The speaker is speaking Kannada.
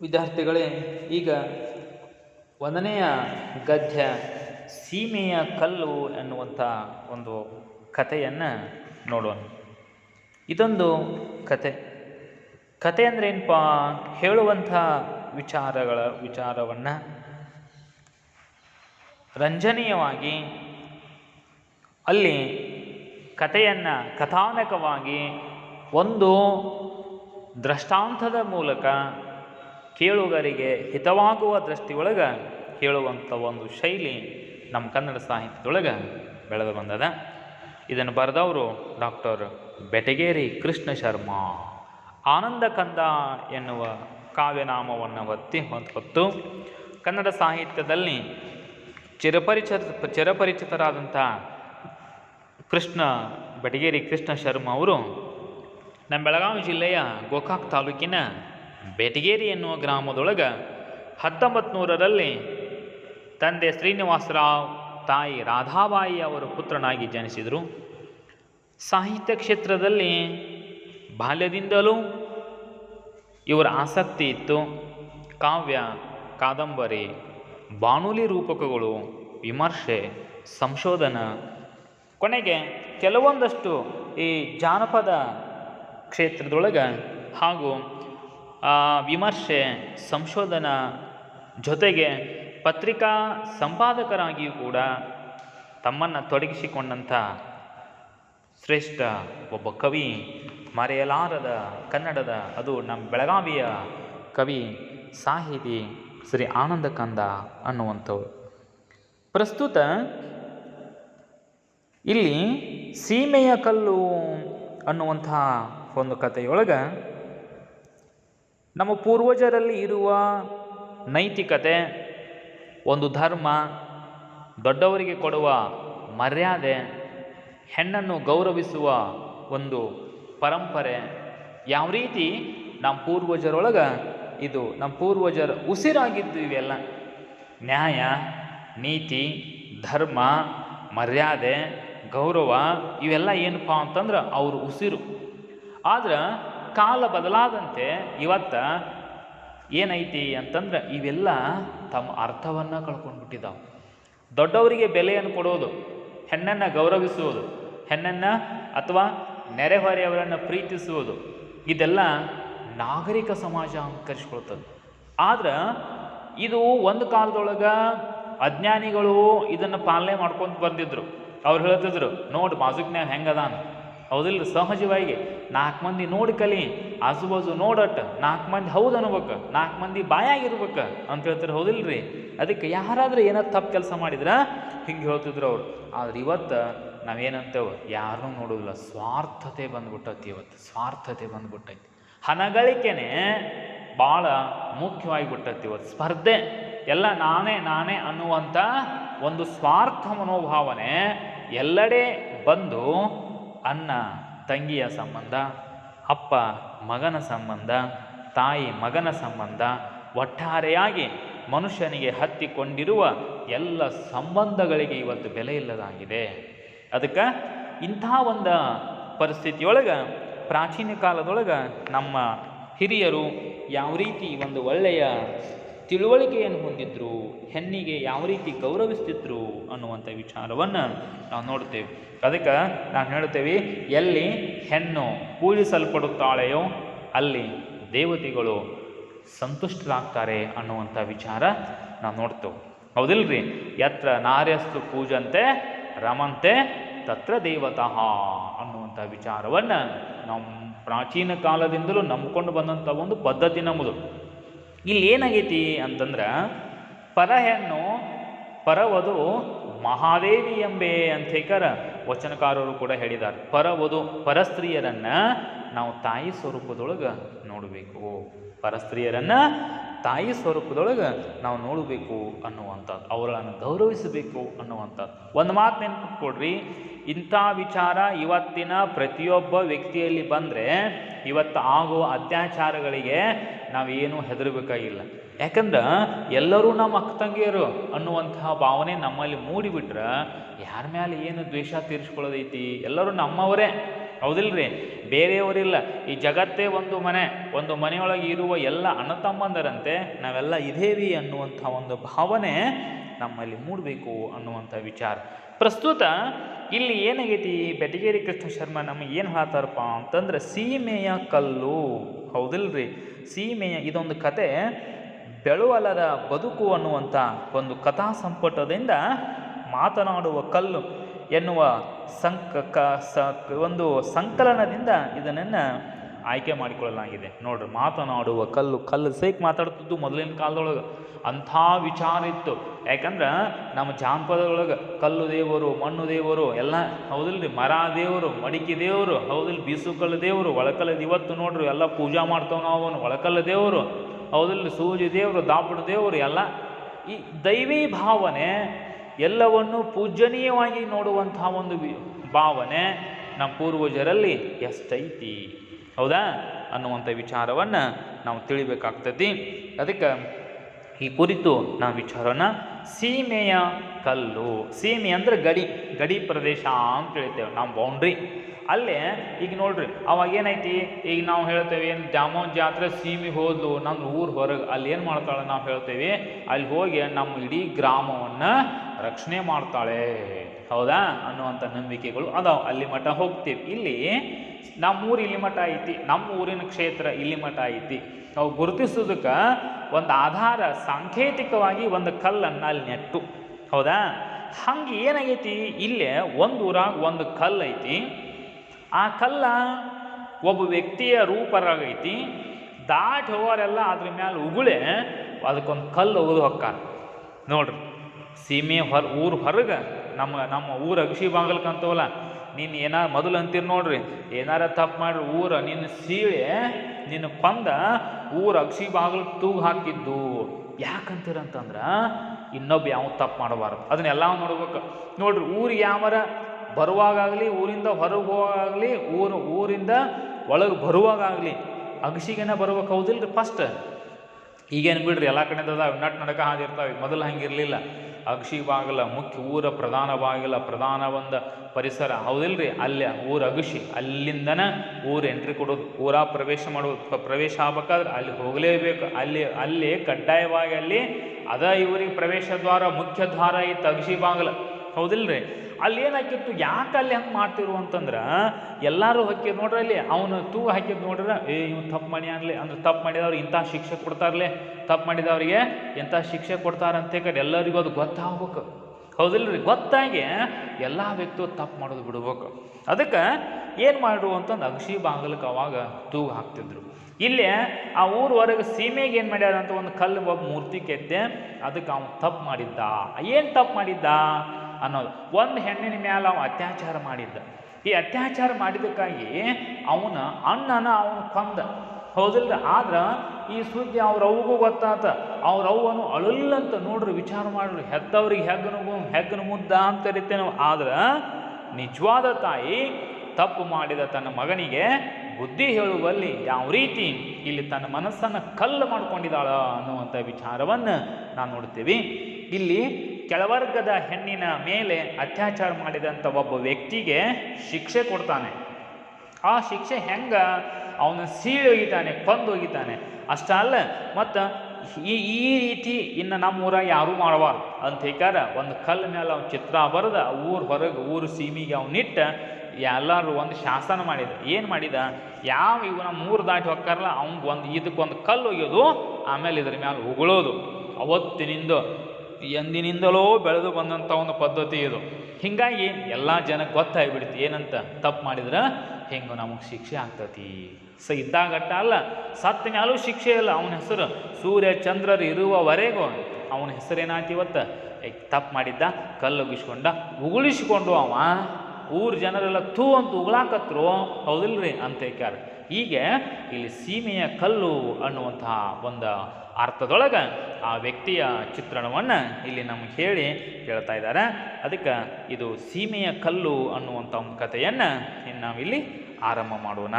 ವಿದ್ಯಾರ್ಥಿಗಳೇ, ಈಗ ಒಂದನೆಯ ಗದ್ಯ ಸೀಮೆಯ ಕಲ್ಲು ಎನ್ನುವಂಥ ಒಂದು ಕಥೆಯನ್ನು ನೋಡೋಣ. ಇದೊಂದು ಕತೆ ಕತೆ ಅಂದರೆ ಏನಪ್ಪ ಹೇಳುವಂಥ ವಿಚಾರಗಳ ವಿಚಾರವನ್ನು ರಂಜನೀಯವಾಗಿ ಅಲ್ಲಿ ಕಥೆಯನ್ನು ಕಥಾನಕವಾಗಿ ಒಂದು ದೃಷ್ಟಾಂತದ ಮೂಲಕ ಕೇಳುಗರಿಗೆ ಹಿತವಾಗುವ ದೃಷ್ಟಿಯೊಳಗೆ ಹೇಳುವಂಥ ಒಂದು ಶೈಲಿ ನಮ್ಮ ಕನ್ನಡ ಸಾಹಿತ್ಯದೊಳಗೆ ಬೆಳೆದು ಬಂದದ. ಇದನ್ನು ಬರೆದವರು ಡಾಕ್ಟರ್ ಬೆಟಗೇರಿ ಕೃಷ್ಣ ಶರ್ಮಾ. ಆನಂದ ಕಂದ ಎನ್ನುವ ಕಾವ್ಯನಾಮವನ್ನು ಒತ್ತಿ ಹೊತ್ತು ಕನ್ನಡ ಸಾಹಿತ್ಯದಲ್ಲಿ ಚಿರಪರಿಚ ಚಿರಪರಿಚಿತರಾದಂಥ ಕೃಷ್ಣ, ಬೆಟಗೇರಿ ಕೃಷ್ಣ ಶರ್ಮ ಅವರು ನಮ್ಮ ಬೆಳಗಾವಿ ಜಿಲ್ಲೆಯ ಗೋಕಾಕ್ ತಾಲೂಕಿನ ಬೆಟಗೇರಿ ಎನ್ನುವ ಗ್ರಾಮದೊಳಗೆ ಹತ್ತೊಂಬತ್ತು ನೂರರಲ್ಲಿ ತಂದೆ ಶ್ರೀನಿವಾಸರಾವ್ ತಾಯಿ ರಾಧಾಬಾಯಿ ಅವರ ಪುತ್ರನಾಗಿ ಜನಿಸಿದರು. ಸಾಹಿತ್ಯ ಕ್ಷೇತ್ರದಲ್ಲಿ ಬಾಲ್ಯದಿಂದಲೂ ಇವರ ಆಸಕ್ತಿ ಇತ್ತು. ಕಾವ್ಯ, ಕಾದಂಬರಿ, ಬಾನುಲಿ ರೂಪಕಗಳು, ವಿಮರ್ಶೆ, ಸಂಶೋಧನ. ಕೊನೆಗೆ ಕೆಲವೊಂದಷ್ಟು ಈ ಜಾನಪದ ಕ್ಷೇತ್ರದೊಳಗೆ ಹಾಗೂ ವಿಮರ್ಶೆ ಸಂಶೋಧನ ಜೊತೆಗೆ ಪತ್ರಿಕಾ ಸಂಪಾದಕರಾಗಿಯೂ ಕೂಡ ತಮ್ಮನ್ನು ತೊಡಗಿಸಿಕೊಂಡಂಥ ಶ್ರೇಷ್ಠ ಒಬ್ಬ ಕವಿ ಮರೆಯಲಾರದ ಕನ್ನಡದ, ಅದು ನಮ್ಮ ಬೆಳಗಾವಿಯ ಕವಿ ಸಾಹಿತಿ ಶ್ರೀ ಆನಂದ ಕಂದ ಅನ್ನುವಂಥವ್ರು. ಪ್ರಸ್ತುತ ಇಲ್ಲಿ ಸೀಮೆಯ ಕಲ್ಲು ಅನ್ನುವಂಥ ಒಂದು ಕಥೆಯೊಳಗೆ ನಮ್ಮ ಪೂರ್ವಜರಲ್ಲಿ ಇರುವ ನೈತಿಕತೆ, ಒಂದು ಧರ್ಮ, ದೊಡ್ಡವರಿಗೆ ಕೊಡುವ ಮರ್ಯಾದೆ, ಹೆಣ್ಣನ್ನು ಗೌರವಿಸುವ ಒಂದು ಪರಂಪರೆ, ಯಾವ ರೀತಿ ನಮ್ಮ ಪೂರ್ವಜರೊಳಗೆ ಇದು ನಮ್ಮ ಪೂರ್ವಜರ ಉಸಿರಾಗಿದ್ದು ಇವೆಲ್ಲ. ನ್ಯಾಯ, ನೀತಿ, ಧರ್ಮ, ಮರ್ಯಾದೆ, ಗೌರವ ಇವೆಲ್ಲ ಏನಪ್ಪ ಅಂತಂದ್ರೆ ಅವರು ಉಸಿರು. ಆದ್ರೆ ಕಾಲ ಬದಲಾದಂತೆ ಇವತ್ತ ಏನೈತಿ ಅಂತಂದ್ರೆ ಇವೆಲ್ಲ ತಮ್ಮ ಅರ್ಥವನ್ನು ಕಳ್ಕೊಂಡ್ಬಿಟ್ಟಿದ್ದಾವೆ ದೊಡ್ಡವರಿಗೆ ಬೆಲೆಯನ್ನು ಕೊಡೋದು, ಹೆಣ್ಣನ್ನು ಗೌರವಿಸುವುದು, ಹೆಣ್ಣನ್ನು ಅಥವಾ ನೆರೆಹೊರೆಯವರನ್ನು ಪ್ರೀತಿಸುವುದು, ಇದೆಲ್ಲ ನಾಗರಿಕ ಸಮಾಜ ಅಂಕರಿಸ್ಕೊಳ್ತದೆ ಆದ್ರೆ ಇದು ಒಂದು ಕಾಲದೊಳಗೆ ಅಜ್ಞಾನಿಗಳು ಇದನ್ನು ಪಾಲನೆ ಮಾಡ್ಕೊಂಡು ಬಂದಿದ್ರು. ಅವ್ರು ಹೇಳ್ತಿದ್ರು, ನೋಡಿ ಬಾಜುಕ್ನ್ಯಾಗ ಹೆಂಗದಾನ? ಹೌದಿಲ್ಲ ಸಹಜವಾಗಿ ನಾಲ್ಕು ಮಂದಿ ನೋಡಿ ಕಲಿ ಆಜು ಬಾಜು ನೋಡಟ್ ನಾಲ್ಕು ಮಂದಿ ಹೌದು ಅನ್ಬೇಕು, ನಾಲ್ಕು ಮಂದಿ ಬಾಯಾಗಿರ್ಬೇಕು ಅಂತ ಹೇಳ್ತಾರೆ ಹೌದಿಲ್ರಿ? ಅದಕ್ಕೆ ಯಾರಾದರೂ ಏನೋ ತಪ್ಪು ಕೆಲಸ ಮಾಡಿದ್ರೆ ಹಿಂಗೆ ಹೇಳ್ತಿದ್ರು ಅವ್ರು. ಆದ್ರೆ ಇವತ್ತು ನಾವೇನಂತೇವೆ ಯಾರನ್ನೂ ನೋಡೋದಿಲ್ಲ, ಸ್ವಾರ್ಥತೆ ಬಂದ್ಬಿಟ್ಟೈತಿ ಇವತ್ತು, ಸ್ವಾರ್ಥತೆ ಬಂದ್ಬಿಟ್ಟೈತಿ. ಹಣಗಳಿಕೆನೆ ಭಾಳ ಮುಖ್ಯವಾಗಿ ಬಿಟ್ಟೈತಿ ಇವತ್ತು, ಸ್ಪರ್ಧೆ. ಎಲ್ಲ ನಾನೇ ನಾನೇ ಅನ್ನುವಂಥ ಒಂದು ಸ್ವಾರ್ಥ ಮನೋಭಾವನೆ ಎಲ್ಲೆಡೆ ಬಂದು ಅಣ್ಣ ತಂಗಿಯ ಸಂಬಂಧ, ಅಪ್ಪ, ಮಗನ ಸಂಬಂಧ, ತಾಯಿ, ಮಗನ ಸಂಬಂಧ, ಒಟ್ಟಾರೆಯಾಗಿ ಮನುಷ್ಯನಿಗೆ ಹತ್ತಿಕೊಂಡಿರುವ ಎಲ್ಲ ಸಂಬಂಧಗಳಿಗೆ ಇವತ್ತು ಬೆಲೆ ಇಲ್ಲದಾಗಿದೆ. ಅದಕ್ಕೆ ಇಂಥ ಒಂದು ಪರಿಸ್ಥಿತಿಯೊಳಗೆ, ಪ್ರಾಚೀನ ಕಾಲದೊಳಗೆ ನಮ್ಮ ಹಿರಿಯರು ಯಾವ ರೀತಿ ಒಂದು ಒಳ್ಳೆಯ ತಿಳುವಳಿಕೆಯನ್ನು ಹೊಂದಿದ್ರು, ಹೆಣ್ಣಿಗೆ ಯಾವ ರೀತಿ ಗೌರವಿಸ್ತಿದ್ರು ಅನ್ನುವಂಥ ವಿಚಾರವನ್ನು ನಾವು ನೋಡ್ತೇವೆ. ಅದಕ್ಕೆ ನಾನು ಹೇಳ್ತೇವೆ, ಎಲ್ಲಿ ಹೆಣ್ಣು ಪೂಜಿಸಲ್ಪಡುತ್ತಾಳೆಯೋ ಅಲ್ಲಿ ದೇವತೆಗಳು ಸಂತುಷ್ಟರಾಗ್ತಾರೆ ಅನ್ನುವಂಥ ವಿಚಾರ ನಾವು ನೋಡ್ತೇವೆ. ಹೌದಿಲ್ರಿ? ಯತ್ರ ನಾರ್ಯಸ್ತು ಪೂಜಂತೆ, ರಮಂತೆ, ತತ್ರ ದೇವತಃ ಅನ್ನುವಂಥ ವಿಚಾರವನ್ನು ನಮ್ಮ ಪ್ರಾಚೀನ ಕಾಲದಿಂದಲೂ ನಂಬ್ಕೊಂಡು ಬಂದಂಥ ಒಂದು ಪದ್ಧತಿ ನಮ್ಮದು ಇಲ್ಲಿ ಏನಾಗೈತಿ ಅಂತಂದ್ರೆ ಪರ ಹೆಣ್ಣು ಪರವಧು ಮಹಾದೇವಿ ಎಂಬೆ ಅಂತ ಹೇಳ್ಕಾರ ವಚನಕಾರರು ಕೂಡ ಹೇಳಿದ್ದಾರೆ ಪರವಧು ಪರಸ್ತ್ರೀಯರನ್ನ ನಾವು ತಾಯಿ ಸ್ವರೂಪದೊಳಗೆ ನೋಡಬೇಕು. ಪರಸ್ತ್ರೀಯರನ್ನ ತಾಯಿ ಸ್ವರೂಪದೊಳಗೆ ನಾವು ನೋಡಬೇಕು ಅನ್ನುವಂಥದ್ದು ಅವರನ್ನು ಗೌರವಿಸಬೇಕು ಅನ್ನುವಂಥದ್ದು ಒಂದು ಮಾತು ನೆನ್ಪಿಟ್ಕೊಡ್ರಿ ಇಂಥ ವಿಚಾರ ಇವತ್ತಿನ ಪ್ರತಿಯೊಬ್ಬ ವ್ಯಕ್ತಿಯಲ್ಲಿ ಬಂದರೆ ಇವತ್ತು ಆಗುವ ಅತ್ಯಾಚಾರಗಳಿಗೆ ನಾವೇನು ಹೆದರಬೇಕಾಗಿಲ್ಲ. ಯಾಕಂದ್ರೆ ಎಲ್ಲರೂ ನಮ್ಮ ಅಕ್ಕ ತಂಗಿಯರು ಅನ್ನುವಂತಹ ಭಾವನೆ ನಮ್ಮಲ್ಲಿ ಮೂಡಿಬಿಟ್ರೆ ಯಾರ ಮೇಲೆ ಏನು ದ್ವೇಷ ತೀರಿಸ್ಕೊಳ್ಳೋದೈತಿ? ಎಲ್ಲರೂ ನಮ್ಮವರೇ. ಹೌದಿಲ್ರಿ? ಬೇರೆಯವರಿಲ್ಲ. ಈ ಜಗತ್ತೇ ಒಂದು ಮನೆ, ಒಂದು ಮನೆಯೊಳಗೆ ಇರುವ ಎಲ್ಲ ಅಣ್ಣ ತಮ್ಮಂದರಂತೆ ನಾವೆಲ್ಲ ಇದೇವಿ ಅನ್ನುವಂಥ ಒಂದು ಭಾವನೆ ನಮ್ಮಲ್ಲಿ ಮೂಡಬೇಕು ಅನ್ನುವಂಥ ವಿಚಾರ. ಪ್ರಸ್ತುತ ಇಲ್ಲಿ ಏನಾಗೈತಿ? ಬೆಟಗೇರಿ ಕೃಷ್ಣ ಶರ್ಮ ನಮಗೆ ಏನು ಹೇಳ್ತಾರಪ್ಪ ಅಂತಂದ್ರೆ, ಸೀಮೆಯ ಕಲ್ಲು. ಹೌದಿಲ್ರಿ? ಸೀಮೆಯ ಇದೊಂದು ಕತೆ, ಬೆಳುವಲದ ಬದುಕು ಅನ್ನುವಂಥ ಒಂದು ಕಥಾ ಸಂಪುಟದಿಂದ ಮಾತನಾಡುವ ಕಲ್ಲು. ಎನ್ನುವ ಸಂಕ ಕ ಸ ಒಂದು ಸಂಕಲನದಿಂದ ಇದನ್ನು ಆಯ್ಕೆ ಮಾಡಿಕೊಳ್ಳಲಾಗಿದೆ. ನೋಡ್ರಿ, ಮಾತನಾಡುವ ಕಲ್ಲು ಕಲ್ಲು ಸೇಕ್ ಮಾತಾಡ್ತಿದ್ದು ಮೊದಲಿನ ಕಾಲದೊಳಗೆ. ಅಂಥ ವಿಚಾರ ಇತ್ತು. ಯಾಕಂದ್ರೆ ನಮ್ಮ ಜಾನಪದದೊಳಗೆ ಕಲ್ಲು ದೇವರು, ಮಣ್ಣು ದೇವರು, ಎಲ್ಲ ಹೌದಿಲ್ರಿ, ಮರ ದೇವರು, ಮಡಿಕೆ ದೇವರು ಹೌದಿಲ್ಲ ಬೀಸುಕಲ್ಲು ದೇವರು, ಒಳಕಲ್ಲ ಇವತ್ತು ನೋಡ್ರಿ ಎಲ್ಲ ಪೂಜಾ ಮಾಡ್ತಾವೆ ನಾವು ಒಳಕಲ್ಲ ದೇವರು ಹೌದಿಲ್ಲ ಸೂಜಿ ದೇವರು, ದಾಪುಡು ದೇವರು, ಎಲ್ಲ ಈ ದೈವಿ ಭಾವನೆ ಎಲ್ಲವನ್ನು ಪೂಜನೀಯವಾಗಿ ನೋಡುವಂತಹ ಒಂದು ಭಾವನೆ ನಮ್ಮ ಪೂರ್ವಜರಲ್ಲಿ ಎಷ್ಟೈತಿ. ಹೌದಾ? ಅನ್ನುವಂಥ ವಿಚಾರವನ್ನು ನಾವು ತಿಳಿಬೇಕಾಗ್ತೈತಿ. ಅದಕ್ಕೆ ಈ ಕುರಿತು ನಾವು ವಿಚಾರನ ಸೀಮೆಯ ಕಲ್ಲು. ಸೀಮೆ ಅಂದರೆ ಗಡಿ ಗಡಿ ಪ್ರದೇಶ ಅಂತ ಹೇಳ್ತೇವೆ ನಾವು ಬೌಂಡ್ರಿ ಅಲ್ಲೇ, ಈಗ ನೋಡ್ರಿ, ಅವಾಗ ಏನೈತಿ? ಈಗ ನಾವು ಹೇಳ್ತೇವೆ ಏನು ದ್ಯಾಮೋನ್ ಜಾತ್ರೆ ಸೀಮೆ ಹೋದ್ಲು ನಮ್ಮ ಊರು ಹೊರಗೆ, ಅಲ್ಲಿ ಏನು ಮಾಡ್ತಾಳೆ ನಾವು ಹೇಳ್ತೇವೆ? ಅಲ್ಲಿ ಹೋಗಿ ನಮ್ಮ ಇಡೀ ಗ್ರಾಮವನ್ನು ರಕ್ಷಣೆ ಮಾಡ್ತಾಳೆ. ಹೌದಾ ಅನ್ನುವಂಥ ನಂಬಿಕೆಗಳು ಅದಾವ. ಅಲ್ಲಿ ಮಠ ಹೋಗ್ತೀವಿ. ಇಲ್ಲಿ ನಮ್ಮ ಊರು ಇಲ್ಲಿ ಮಠ ಐತಿ ನಮ್ಮ ಊರಿನ ಕ್ಷೇತ್ರ ಇಲ್ಲಿ ಮಠ ಐತಿ. ನಾವು ಗುರುತಿಸೋದಕ್ಕೆ ಒಂದು ಆಧಾರ ಸಾಂಕೇತಿಕವಾಗಿ ಒಂದು ಕಲ್ಲನ್ನು ಅಲ್ಲಿ ನೆಟ್ಟು. ಹೌದಾ? ಹಂಗೆ ಏನಾಗೈತಿ? ಇಲ್ಲೇ ಒಂದು ಊರಾಗ ಒಂದು ಕಲ್ಲು ಐತಿ. ಆ ಕಲ್ಲ ಒಬ್ಬ ವ್ಯಕ್ತಿಯ ರೂಪರಾಗೈತಿ. ದಾಟಿ ಹೋಗೋರೆಲ್ಲ ಅದ್ರ ಮೇಲೆ ಉಗುಳೆ, ಅದಕ್ಕೊಂದು ಕಲ್ಲು ಒಗೆದು ಹೊಕ್ಕಾರ. ನೋಡ್ರಿ, ಸೀಮೆ ಹೊರ ಊರು ಹೊರಗೆ ನಮ್ಮ ನಮ್ಮ ಊರು ಅಗಸಿ ಬಾಗಲ್ಕಂತವಲ್ಲ ನೀನು ಏನಾರ ಮೊದಲು ಅಂತೀರಿ ನೋಡ್ರಿ, ಏನಾರ ತಪ್ಪು ಮಾಡ್ರಿ, ಊರ ನಿನ್ನ ಸೀಳೆ ನಿನ್ನ ಕೊಂದ ಊರು ಅಗಸಿ ಬಾಗಿಲು ತೂಗು ಹಾಕಿದ್ದು. ಯಾಕಂತೀರಂತಂದ್ರೆ, ಇನ್ನೊಬ್ಬ ಯಾವ ತಪ್ಪು ಮಾಡಬಾರ್ದು. ಅದನ್ನೆಲ್ಲ ನೋಡ್ಬೇಕು. ನೋಡ್ರಿ ಊರಿಗೆ ಯಾವರ ಬರುವಾಗಲಿ ಊರಿಂದ ಹೊರಗೆ ಹೋಗಾಗಲಿ, ಊರು, ಊರಿಂದ ಒಳಗೆ ಬರುವಾಗಲಿ ಅಗಸಿಗೆನ ಬರ್ಬೇಕು ಹೌದಿಲ್ರಿ ಫಸ್ಟ್ ಈಗೇನು ಬಿಡ್ರಿ, ಎಲ್ಲ ಕಡೆ ಅದಾವ, ನಟ್ ನಡಕ ಹಾದಿರ್ತಾವೆ ಮೊದಲು ಹಂಗಿರಲಿಲ್ಲ. ಅಗಸಿ ಬಾಗಿಲ ಮುಖ್ಯ ಊರ ಪ್ರಧಾನ ಬಾಗಿಲ ಪ್ರಧಾನ ಒಂದು ಪರಿಸರ ಹೌದಿಲ್ರಿ? ಅಲ್ಲೇ ಊರ ಅಗಸಿ ಅಲ್ಲಿಂದನ ಊರು ಎಂಟ್ರಿ ಕೊಡೋದು, ಊರ ಪ್ರವೇಶ ಮಾಡೋದು ಪ್ರವೇಶ ಆಗ್ಬೇಕಾದ್ರೆ ಅಲ್ಲಿ ಹೋಗಲೇಬೇಕು. ಅಲ್ಲಿ ಅಲ್ಲಿ ಕಡ್ಡಾಯವಾಗಿ ಅಲ್ಲಿ ಅದ ಇವರಿಗೆ ಪ್ರವೇಶ ದ್ವಾರ, ಮುಖ್ಯ ದ್ವಾರ ಇತ್ತು ಅಗಸಿ ಬಾಗಿಲ ಹೌದಿಲ್ರಿ? ಅಲ್ಲಿ ಏನಾಕಿತ್ತು ಯಾಕೆ ಅಲ್ಲಿ ಹಂಗೆ ಮಾಡ್ತಿರು ಅಂತಂದ್ರೆ, ಎಲ್ಲರೂ ಹಾಕಿದ್ ನೋಡ್ರಿ ಅಲ್ಲಿ. ಅವನು ತೂ ಹಾಕಿದ್ ನೋಡ್ರ, ಏ, ಇವ್ನು ತಪ್ಪು ಮಾಡಿ ಅನ್ಲಿ. ಅಂದ್ರೆ ತಪ್ಪು ಮಾಡಿದವ್ರು ಇಂಥ ಶಿಕ್ಷೆ ಕೊಡ್ತಾರಲೆ. ತಪ್ಪು ಮಾಡಿದವರಿಗೆ ಎಂಥ ಶಿಕ್ಷೆ ಕೊಡ್ತಾರಂತ ಕಡೆ ಎಲ್ಲರಿಗೂ ಅದು ಗೊತ್ತಾಗ್ಬೇಕು. ಹೌದಿಲ್ರಿ? ಗೊತ್ತಾಗಿ ಎಲ್ಲ ವ್ಯಕ್ತಿಗಳು ತಪ್ಪು ಮಾಡೋದು ಬಿಡ್ಬೇಕು. ಅದಕ್ಕೆ ಏನು ಮಾಡ್ರು ಅಂತಂದು ಅಗಸಿ ಬಾಗಲಕ್ಕೆ ಅವಾಗ ತೂಗು ಹಾಕ್ತಿದ್ರು. ಇಲ್ಲಿ ಆ ಊರವರೆಗೆ ಸೀಮೆಗೆ ಏನು ಮಾಡ್ಯಾರ ಅಂತ ಒಂದು ಕಲ್ಲು ಒಬ್ಬ ಮೂರ್ತಿ ಕೆತ್ತೆ ಅದಕ್ಕೆ ಅವನು ತಪ್ಪು ಮಾಡಿದ್ದ. ಏನು ತಪ್ಪು ಮಾಡಿದ್ದ? ಅನ್ನೋದು. ಒಂದು ಹೆಣ್ಣಿನ ಮೇಲೆ ಅವ ಅತ್ಯಾಚಾರ ಮಾಡಿದ್ದ. ಈ ಅತ್ಯಾಚಾರ ಮಾಡಿದ್ದಕ್ಕಾಗಿ ಅವನ ಅಣ್ಣನ ಅವನು ಕೊಂದ. ಹೌದಿಲ್ಲ ಆದ್ರೆ ಈ ಸುದ್ದಿ ಅವ್ರವ್ಗೂ ಗೊತ್ತಾತ. ಅವ್ರವ್ವನು ಅಳಲ್ಲಂತ ನೋಡ್ರಿ ವಿಚಾರ ಮಾಡ್ರಿ. ಹೆತ್ತವ್ರಿಗೆ ಹೆಗ್ಗನ ಹೆಗ್ಗನ ಮುದ್ದ ಅಂತ ಕರಿತೇವೆ ಆದ್ರೆ ನಿಜವಾದ ತಾಯಿ ತಪ್ಪು ಮಾಡಿದ ತನ್ನ ಮಗನಿಗೆ ಬುದ್ಧಿ ಹೇಳುವಲ್ಲಿ ಯಾವ ರೀತಿ ಇಲ್ಲಿ ತನ್ನ ಮನಸ್ಸನ್ನು ಕಲ್ಲು ಮಾಡ್ಕೊಂಡಿದ್ದಾಳ ಅನ್ನುವಂಥ ವಿಚಾರವನ್ನು ನಾವು ನೋಡ್ತೀವಿ. ಇಲ್ಲಿ ಕೆಳವರ್ಗದ ಹೆಣ್ಣಿನ ಮೇಲೆ ಅತ್ಯಾಚಾರ ಮಾಡಿದಂಥ ಒಬ್ಬ ವ್ಯಕ್ತಿಗೆ ಶಿಕ್ಷೆ ಕೊಡ್ತಾನೆ. ಆ ಶಿಕ್ಷೆ ಹೆಂಗ? ಅವನು ಸೀಳಿ ಒಗಿತಾನೆ ಕೊಂದು ಒಗಿತಾನೆ ಅಷ್ಟ ಅಲ್ಲ, ಮತ್ತು ಈ ಈ ರೀತಿ ಇನ್ನು ನಮ್ಮ ಊರಾಗ ಯಾರೂ ಮಾಡಬಾರ್ದು. ಅಂತ ಹೇಳ್ಕಾರ ಒಂದು ಕಲ್ಲು ಮೇಲೆ ಅವ್ನ ಚಿತ್ರ ಬರೆದ, ಊರು ಹೊರಗೆ, ಊರು ಸೀಮಿಗೆ ಅವನಿಟ್ಟ ಎಲ್ಲರೂ ಒಂದು ಶಾಸನ ಮಾಡಿದ. ಏನು ಮಾಡಿದ? ಯಾವ ಇವು ನಮ್ಮ ಮೂರು ದಾಟಿ ಹೋಗ್ತಾರಲ್ಲ ಅವ್ನಿಗೆ ಒಂದು, ಇದಕ್ಕೊಂದು ಕಲ್ಲು ಒಗೆಯೋದು ಆಮೇಲೆ ಇದ್ರ ಮೇಲೆ ಉಗುಳೋದು. ಅವತ್ತಿನಿಂದ ಎಂದಿನಿಂದಲೋ ಬೆಳೆದು ಬಂದಂಥ ಒಂದು ಪದ್ಧತಿ ಇದು. ಹೀಗಾಗಿ ಎಲ್ಲ ಜನಕ್ಕೆ ಗೊತ್ತಾಗ್ಬಿಡ್ತು, ಏನಂತ? ತಪ್ಪು ಮಾಡಿದ್ರೆ ಹಿಂಗೆ ನಮಗೆ ಶಿಕ್ಷೆ ಆಗ್ತತಿ. ಸ ಇದ್ದಾಗಟ್ಟ ಅಲ್ಲ, ಸತ್ತ ಮ್ಯಾಲೂ ಶಿಕ್ಷೆ ಇಲ್ಲ. ಅವನ ಹೆಸರು ಸೂರ್ಯ ಚಂದ್ರರು ಇರುವವರೆಗೂ ಅವನ ಹೆಸರು ಏನಾಯ್ತು ಇವತ್ತು? ತಪ್ಪು ಮಾಡಿದ್ದ ಕಲ್ಲು ಉಗಿಸ್ಕೊಂಡ ಉಗುಳಿಸಿಕೊಂಡು ಅವ. ಊರು ಜನರೆಲ್ಲ ಥೂ ಅಂತ ಉಗುಳಾಕತ್ರು. ಹೌದಿಲ್ರಿ, ಅಂತ ಹೇಳ್ಯಾರ ಹೀಗೆ ಇಲ್ಲಿ ಸೀಮೆಯ ಕಲ್ಲು ಅನ್ನುವಂತಹ ಒಂದು ಅರ್ಥದೊಳಗೆ ಆ ವ್ಯಕ್ತಿಯ ಚಿತ್ರಣವನ್ನು ಇಲ್ಲಿ ನಮಗೆ ಹೇಳಿ ಹೇಳ್ತಾ ಇದ್ದಾರೆ. ಅದಕ್ಕೆ ಇದು ಸೀಮೆಯ ಕಲ್ಲು ಅನ್ನುವಂಥ ಒಂದು ಕಥೆಯನ್ನು ಇನ್ನು ನಾವಿಲ್ಲಿ ಆರಂಭ ಮಾಡೋಣ.